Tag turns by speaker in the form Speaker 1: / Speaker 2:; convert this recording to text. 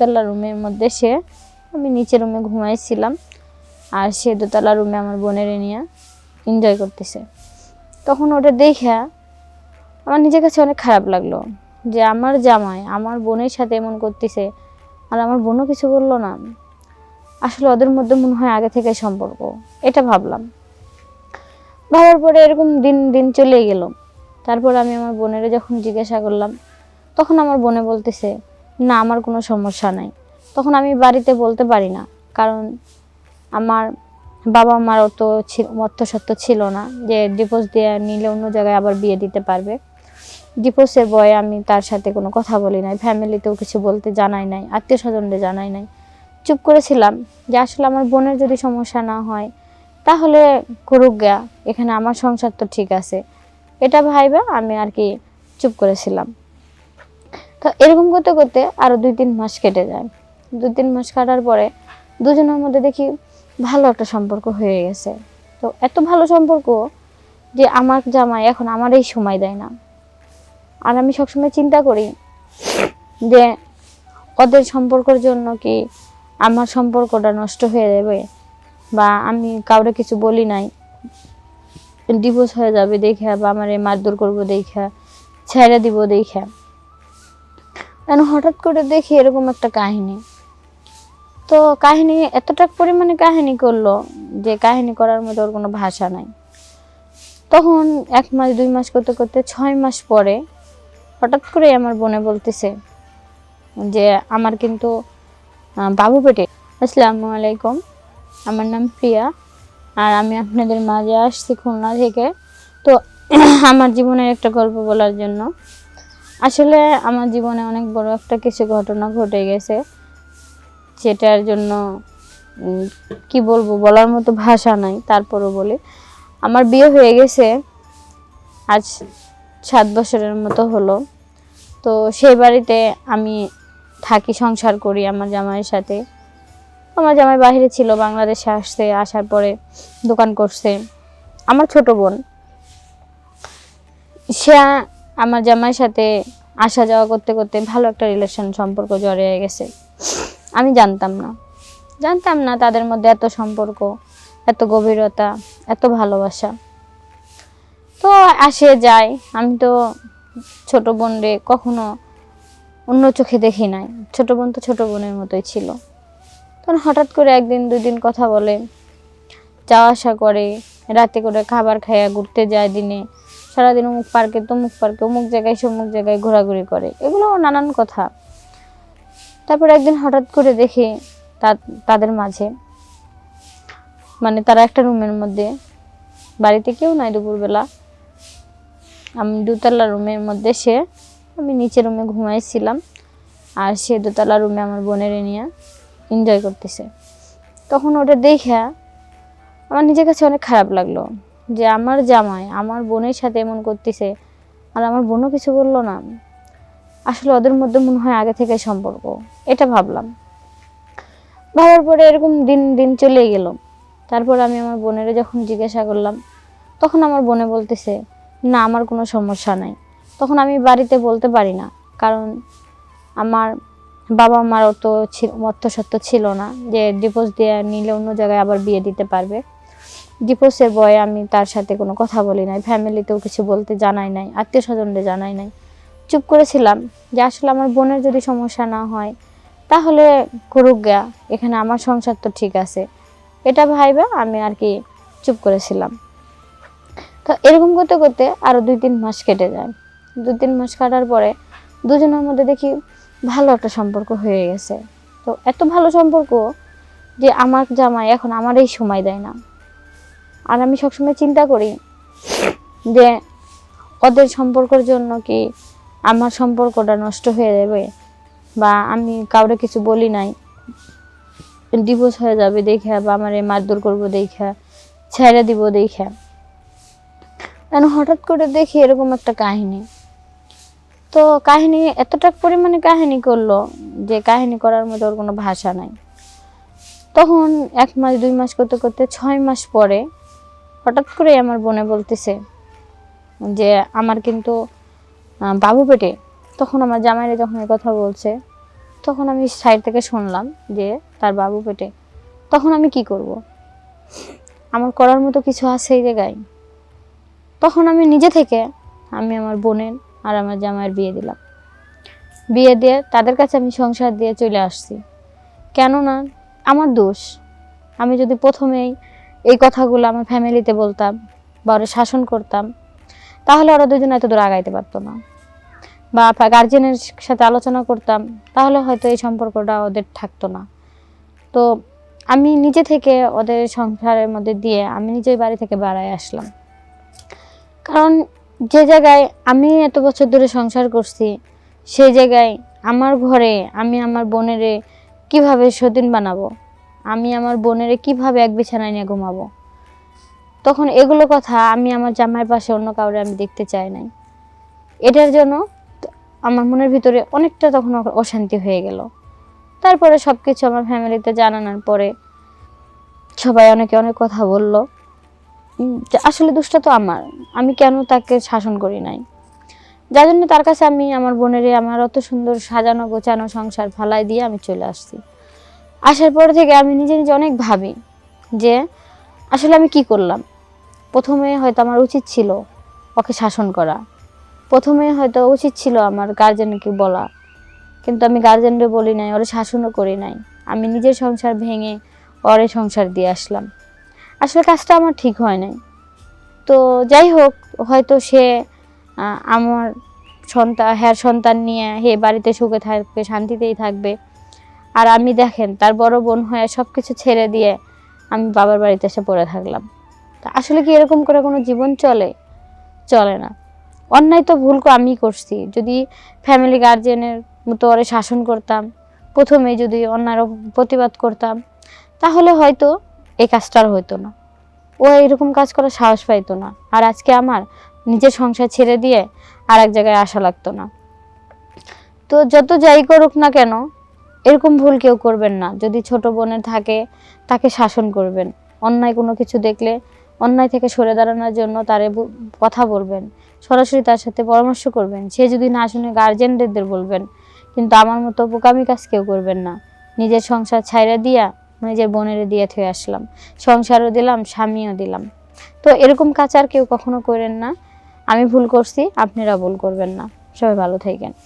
Speaker 1: দোতলা রুমের মধ্যে সে, আমি নিচে রুমে ঘুমাইছিলাম। আর সে দোতলা রুমে আমার বোনের নিয়ে এনজয় করতেছে। তখন ওটা দেখে আমার নিজের কাছে অনেক খারাপ লাগল যে আমার জামাই আমার বোনের সাথে এমন করতেছে আর আমার বোনও কিছু বলল না। আসলে ওদের মধ্যে মনে হয় আগে থেকে সম্পর্ক, এটা ভাবলাম। ভাবার পরে এরকম দিন দিন চলে গেল। তারপর আমি আমার বোনের যখন জিজ্ঞাসা করলাম, তখন আমার বোনে বলতেছে না, আমার কোনো সমস্যা নাই। তখন আমি বাড়িতে বলতে পারি না, কারণ আমার বাবা মার অত ছি- অর্থ সত্য ছিল না যে ডিভোর্স দিয়ে নিলে অন্য জায়গায় আবার বিয়ে দিতে পারবে। ডিভোর্সের বয়ে আমি তার সাথে কোনো কথা বলি নাই, ফ্যামিলিতেও কিছু বলতে জানাই নাই আত্মীয় স্বজনদের জানাই নাই। চুপ করেছিলাম যে আসলে আমার বোনের যদি সমস্যা না হয়, তাহলে করুক গা এখানে আমার সংসার তো ঠিক আছে। এটা ভাইবা আমি আর কি চুপ করেছিলাম। তো এরকম করতে করতে আরও দুই তিন মাস কেটে যায়। দুই তিন মাস কাটার পরে দুজনের মধ্যে দেখি ভালো একটা সম্পর্ক হয়ে গেছে। তো এত ভালো সম্পর্ক যে আমার জামাই এখন আমার এই সময় দেয় না। আর আমি সবসময় চিন্তা করি যে ওদের সম্পর্কের জন্য কি আমার সম্পর্কটা নষ্ট হয়ে যাবে বা আমি কাউরে কিছু বলি নাই। ডিভোর্স হয়ে যাবে দেখা বা আমার মারধর করব দেখা, ছেড়ে দিব দেখা। কেন হঠাৎ করে দেখি এরকম একটা কাহিনী। তো কাহিনী, এতটা পরিমাণে কাহিনী করল যে কাহিনী করার মতো ওর কোনো ভাষা নাই। তখন এক মাস, দুই মাস করতে করতে ছয় মাস পরে হঠাৎ করে আমার বোনে বলতেছে যে, আমার কিন্তু বাবু পেটে। আসসালামু আলাইকুম, আমার নাম প্রিয়া আর আমি আপনাদের মাঝে আসছি খুলনা থেকে। তো আমার জীবনের একটা গল্প বলার জন্য আসলে আমার জীবনে অনেক বড় একটা কিছু ঘটনা ঘটে গেছে, যেটার জন্য কি বলব, বলার মতো ভাষা নাই, তারপরও বলি। আমার বিয়ে হয়ে গেছে, আজ সাত বছরের মতো হলো। তো সেই বাড়িতে আমি থাকি, সংসার করি আমার জামাইয়ের সাথে। আমার জামাই বাইরে ছিল, বাংলাদেশে আসছে, আসার পরে দোকান করছে। আমার ছোট বোন, সে আমার জামাইয়ের সাথে আসা যাওয়া করতে করতে ভালো একটা রিলেশন সম্পর্ক জড়িয়ে গেছে। আমি জানতাম না। জানতাম না তাদের মধ্যে এত সম্পর্ক, এত গভীরতা, এত ভালোবাসা। তো আসে, যায়। আমি তো ছোট বোন রে কখনো অন্য চোখে দেখি নাই। ছোট বোন তো ছোট বোনের মতোই ছিল। তখন হঠাৎ করে একদিন দুই দিন কথা বলে, যাওয়া আসা করে, রাতে করে খাবার খাইয়া ঘুরতে যায় দিনে। সারাদিন অমুক পার্কে, তমুক পার্কে, অমুক জায়গায় সমুক জায়গায় ঘোরাঘুরি করে। এগুলো নানান কথা। তারপর একদিন হঠাৎ করে দেখি তাদের মাঝে। মানে তারা একটা রুমের মধ্যে। বাড়িতে কেউ নাই দুপুরবেলা। আমি দোতলা রুমের মধ্যে সে, আমি নিচে রুমে ঘুমাইছিলাম। আর সে দোতলা রুমে আমার বোনের নিয়ে এনজয় করতেছে। তখন ওটা দেখে আমার নিজের কাছে অনেক খারাপ লাগল। যে আমার জামাই আমার বোনের সাথে এমন করতেছে আর আমার বোনও কিছু বলল না। আসলে ওদের মধ্যে মনে হয় আগে থেকে সম্পর্ক। এটা ভাবলাম। ভাবার পরে এরকম দিন দিন চলেই গেল। তারপর আমি আমার বোনের যখন জিজ্ঞাসা করলাম, তখন আমার বোনে বলতেছে, না, আমার কোনো সমস্যা নাই। তখন আমি বাড়িতে বলতে পারি না, কারণ আমার বাবা মার অত ছি- অর্থ সত্য ছিল না যে ডিভোর্স দিয়ে নিলে অন্য জায়গায় আবার বিয়ে দিতে পারবে। ডিভোর্সের বয়ে আমি তার সাথে কোনো কথা বলি নাই, ফ্যামিলিতেও কিছু বলতে জানাই নাই আত্মীয় স্বজনদের জানাই নাই। চুপ করেছিলাম যে আসলে আমার বোনের যদি সমস্যা না হয়, তাহলে করুক গা, এখানে আমার সংসার তো ঠিক আছে। এটা ভাইবা আমি আর কি চুপ করেছিলাম। তো এরকম করতে করতে আরও দুই তিন মাস কেটে যায়। দুই তিন মাস কাটার পরে দুজনের মধ্যে দেখি ভালো একটা সম্পর্ক হয়ে গেছে। তো এত ভালো সম্পর্ক যে আমার জামাই এখন আমার এই সময় দেয় না। আর আমি সবসময় চিন্তা করি যে ওদের সম্পর্কের জন্য কি আমার সম্পর্কটা নষ্ট হয়ে যাবে বা আমি কাউরে কিছু বলি নাই। ডিভোর্স হয়ে যাবে দেখা বা আমার মারধর করব দেখা, ছেড়ে দিব দেখা। কেন হঠাৎ করে দেখি এরকম একটা কাহিনী। তো কাহিনী এতটা পরিমাণে কাহিনী করল যে কাহিনী করার মতো ওর কোনো ভাষা নাই। তখন এক মাস, দুই মাস করতে করতে ছয় মাস পরে হঠাৎ করে আমার বোনে বলতেছে যে, আমার কিন্তু বাবু পেটে। তখন আমার জামাইরে যখন এই কথা বলছে, তখন আমি সাইড থেকে শুনলাম যে, তার বাবু পেটে। তখন আমি কি করব? আমার করার মতো কিছু আছে এই জায়গায়? তখন আমি নিজে থেকে আমি আমার বোনের আর আমার জামাইয়ের বিয়ে দিলাম। বিয়ে দিয়ে তাদের কাছে আমি সংসার দিয়ে চলে আসছি। কেননা আমার দোষ। আমি যদি প্রথমেই এই কথাগুলো আমার ফ্যামিলিতে বলতাম বা ওরা শাসন করতাম, তাহলে ওরা দুজন এত দূর আগাইতে পারতো না। বা গার্জেনের সাথে আলোচনা করতাম, তাহলে হয়তো এই সম্পর্কটা ওদের থাকতো না। তো আমি নিজে থেকে ওদের সংসারের মধ্যে দিয়ে আমি নিজেই বাড়ি থেকে বাড়ায় আসলাম। কারণ যে জায়গায় আমি এত বছর ধরে সংসার করছি, সেই জায়গায় আমার ঘরে আমি আমার বোনেরে কীভাবে সদিন বানাবো? আমি আমার বোনেরে কীভাবে এক বিছানায় নিয়ে ঘুমাবো? তখন এগুলো কথা আমি আমার জামাইয়ের পাশে অন্য কাউরে আমি দেখতে চাই নাই। এটার জন্য আমার মনের ভিতরে অনেকটা তখন অশান্তি হয়ে গেল। তারপরে সব কিছু আমার ফ্যামিলিতে জানানোর পরে সবাই অনেকে অনেক কথা বলল। আসলে দুষ্টা তো আমার। আমি কেন তাকে শাসন করি নাই? যার জন্য তার কাছে আমি আমার বোনেরে আমার অত সুন্দর সাজানো গোছানো সংসার ফালাই দিয়ে আমি চলে আসছি। আসার পর থেকে আমি নিজে নিজে অনেক ভাবি যে আসলে আমি কি করলাম? প্রথমে হয়তো আমার উচিত ছিল ওকে শাসন করা। প্রথমে হয়তো উচিত ছিল আমার গার্জেনকে বলা। কিন্তু আমি গার্জেনরে বলি নাই, ওরে শাসনও করি নাই। আমি নিজের সংসার ভেঙে ওরে সংসার দিয়ে আসলাম। আসলে কাজটা আমার ঠিক হয় নাই। তো যাই হোক, হয়তো সে আমার সন্তান হ্যার সন্তান নিয়ে হে বাড়িতে সুখে থাকবে, শান্তিতেই থাকবে। আর আমি দেখেন, তার বড় বোন হয়ে সব কিছু ছেড়ে দিয়ে আমি বাবার বাড়িতে এসে পড়ে থাকলাম। তা আসলে কি এরকম করে কোনো জীবন চলে? চলে না। অন্যায় তো ভুল আমি করছি। যদি ফ্যামিলি গার্জেনের মতো ওরে শাসন করতাম, প্রথমে যদি অন্যায়ের প্রতিবাদ করতাম, তাহলে হয়তো এই কাজটা আর হতো না। ও এরকম কাজ করার সাহস পাইতো না। আর আজকে আমার নিজের সংসার ছেড়ে দিয়ে আর এক জায়গায় আসা লাগতো না। তো যত যাই করুক না কেন এরকম ভুল কেউ করবেন না। যদি ছোট বোনের থাকে, তাকে শাসন করবেন। অন্যায় কোনো কিছু দেখলে, অন্যায় থেকে সরে দাঁড়ানোর জন্য তারে কথা বলবেন। সরাসরি তার সাথে পরামর্শ করবেন। সে যদি না শুনে গার্জেনদের বলবেন, কিন্তু আমার মতো বোকামি কাজ কেউ করবেন না। নিজের সংসার ছাইরা দিয়া নিজের বোনের দিয়ে থয়ে আসলাম। সংসারও দিলাম, স্বামীও দিলাম। তো এরকম কাজ আর কেউ কখনো করেন না। আমি ভুল করছি, আপনারা ভুল করবেন না। সবাই ভালো থাকেন।